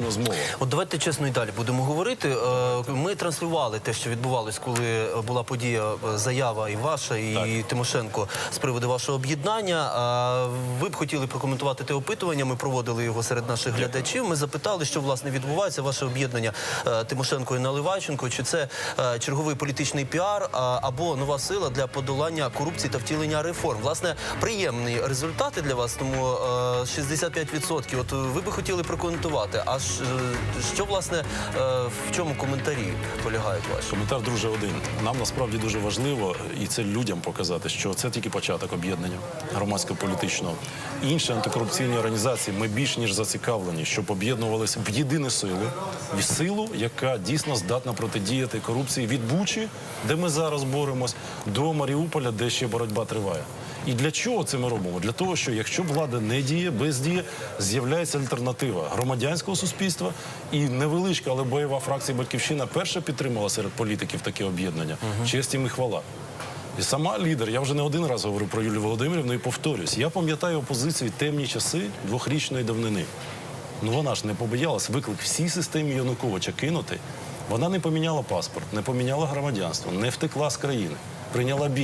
політична змова. От давайте чесно і далі будемо говорити. Е, Ми транслювали те, що відбувалось, коли була подія е, заява і ваша, і Тимошенко з приводу вашого об'єднання. Ви б хотіли прокоментувати те опитування. Ми проводили його серед наших глядачів. Ми запитали, що власне відбувається ваше об'єднання е, Тимошенко і Наливайченко. Чи це е, черговий політичний піар або нова сила для подолання корупції та втілення реформ? Власне, приємні результати для вас, тому е, 65%. От ви би хотіли прокоментувати. А ж, е, що власне е, в чому коментарі полягають ваші? Коментар, друже, один. Нам насправді дуже важливо, і це людям показати, що це тільки початок об'єднання громадсько-політичного. Інші антикорупційні організації ми більш ніж зацікавлені, щоб об'єднувалися в єдину силу, в силу, яка дійсно здатна протидіяти корупції від Бучі, де ми зараз боремось, до Маріуполя, де ще боротьба триває. І для чого це ми робимо? Для того, що якщо влада не діє, бездіє, з'являється альтернатива громадянського суспільства і невеличка, але бойова фракція Батьківщина перша підтримала серед політиків таке об'єднання. Честь їм і хвала. І сама лідер, я вже не один раз говорив про Юлію Володимирівну і повторюсь. Я пам'ятаю опозицію темні часи двохрічної давнини. Ну вона ж не побоялась виклик всій системі Януковича кинути. Вона не поміняла паспорт, не поміняла громадянство, не втекла з країни, прийняла бій.